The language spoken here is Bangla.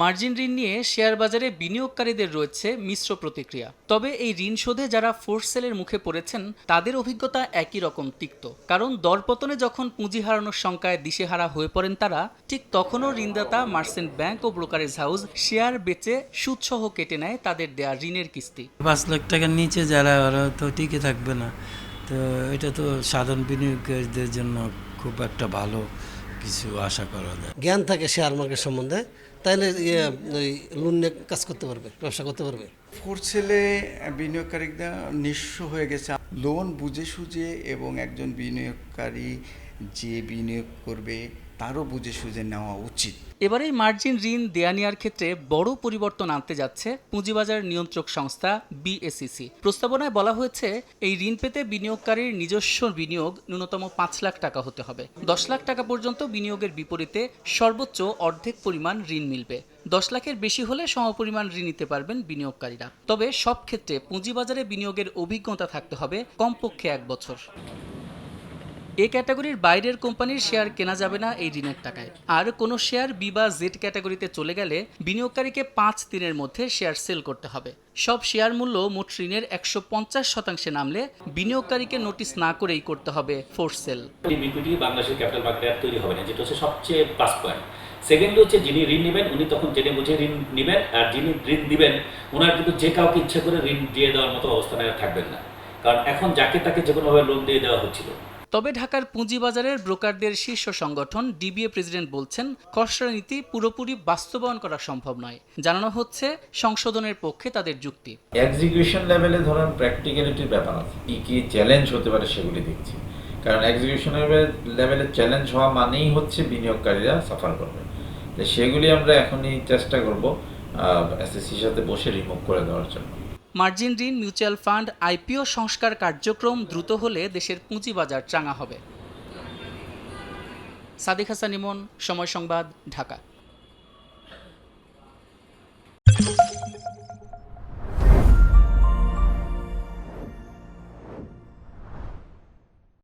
মার্জিন ঋণ নিয়ে শেয়ার বাজারে বিনিয়োগকারীদের রয়েছে মিশ্র প্রতিক্রিয়া। তবে এই ঋণ শোধে যারা ফোর্স সেলের মুখে পড়েছেন, তাদের অভিজ্ঞতা একই রকম তিক্ত। কারণ দরপতনে যখন পুঁজি হারানোর শঙ্কায় দিশেহারা হয়ে পড়েন তারা, ঠিক তখনও ঋণদাতা মার্সেন্ট ব্যাংক ও ব্রোকারেজ হাউস শেয়ার বেচে সুদসহ কেটে নেয় তাদের দেয়া ঋণের কিস্তি। পাঁচ লাখ টাকার নিচে যারা, ওরা তো টিকে থাকবে না। তো এটা তো সাধারণ বিনিয়োগকারীদের জন্য খুব একটা ভালো কিছু আশা করা যায়। জ্ঞান থাকে শেয়ার মার্কেট সম্বন্ধে তাহলে ইয়ে, লোন নিয়ে কাজ করতে পারবে ব্যবসা করতে পারবে। ফোরসেলে বিনিয়োগকারীরা নিঃস্ব হয়ে গেছে। লোন বুঝে সুঝে এবং একজন বিনিয়োগকারী যে বিনিয়োগ করবে তারও বুঝে সুঝে নেওয়া উচিত। এবারে মার্জিন ঋণ দেয়া নেওয়ার ক্ষেত্রে বড় পরিবর্তন আনতে যাচ্ছে পুঁজিবাজার নিয়ন্ত্রক সংস্থা বিএসইসি প্রস্তাবনায় বলা হয়েছে, এই ঋণ পেতে বিনিয়োগকারীর নিজস্ব বিনিয়োগ ন্যূনতম পাঁচ লাখ টাকা হতে হবে। দশ লাখ টাকা পর্যন্ত বিনিয়োগের বিপরীতে সর্বোচ্চ অর্ধেক পরিমাণ ঋণ মিলবে। দশ লাখের বেশি হলে সমপরিমাণ ঋণ নিতে পারবেন বিনিয়োগকারীরা। তবে সব ক্ষেত্রে পুঁজিবাজারে বিনিয়োগের অভিজ্ঞতা থাকতে হবে কমপক্ষে এক বছর। এ ক্যাটাগরির বাইরের কোম্পানির শেয়ার কেনা যাবে না এই ঋণের টাকায়। আর কোনো শেয়ার বি বা জেড ক্যাটাগরিতে চলে গেলে বিনিয়োগকারীকে পাঁচ দিনের মধ্যে শেয়ার সেল করতে হবে। সব শেয়ার মূল্য মোট ঋণের একশো পঞ্চাশ শতাংশে নামলে বিনিয়োগকারীকে নোটিশ না করেই করতে হবে ফোর্স সেল। বাংলাদেশের ক্যাপিটাল মার্কেট তৈরি হবে না, যেটা হচ্ছে সবচেয়ে প্লাস পয়েন্ট সেকেন্ড হচ্ছে যিনি ঋণ নেবেন, উনি তখন জেনে বুঝে ঋণ নেবেন, আর যিনি ঋণ দিবেন ওনার কিন্তু যে কাউকে ইচ্ছে করে ঋণ দিয়ে দেওয়ার মতো অবস্থানে থাকবেন না। কারণ এখন যাকে তাকে যে কোনোভাবে লোন দিয়ে দেওয়া হচ্ছিল। তবে ঢাকার পুঁজিবাজারের ব্রোকারদের শীর্ষ সংগঠন ডিবিএ প্রেসিডেন্ট বলছেন, খসড়া নীতি পুরোপুরি বাস্তবায়ন করা সম্ভব নয়। জানানো হচ্ছে, সংশোধনের পক্ষে তাদের যুক্তি। এক্সিকিউশন লেভেলে ধরুন প্র্যাকটিক্যালিটির ব্যাপার আছে। কি কি চ্যালেঞ্জ হতে পারে সেগুলি দেখছি। কারণ এক্সিকিউশন লেভেলে চ্যালেঞ্জ হওয়া মানেই হচ্ছে বিনিয়োগকারীরা সাফার করবে। সেগুলি আমরা এখনই চেষ্টা করব এসএসসির সাথে বসে রিমুভ করে দেওয়ার জন্য। মার্জিন ঋণ, মিউচুয়াল ফান্ড, আইপিও সংস্কার কার্যক্রম দ্রুত হলে দেশের পুঁজিবাজার চাঙা হবে। সাদিক হাসান ইমন, সময় সংবাদ, ঢাকা।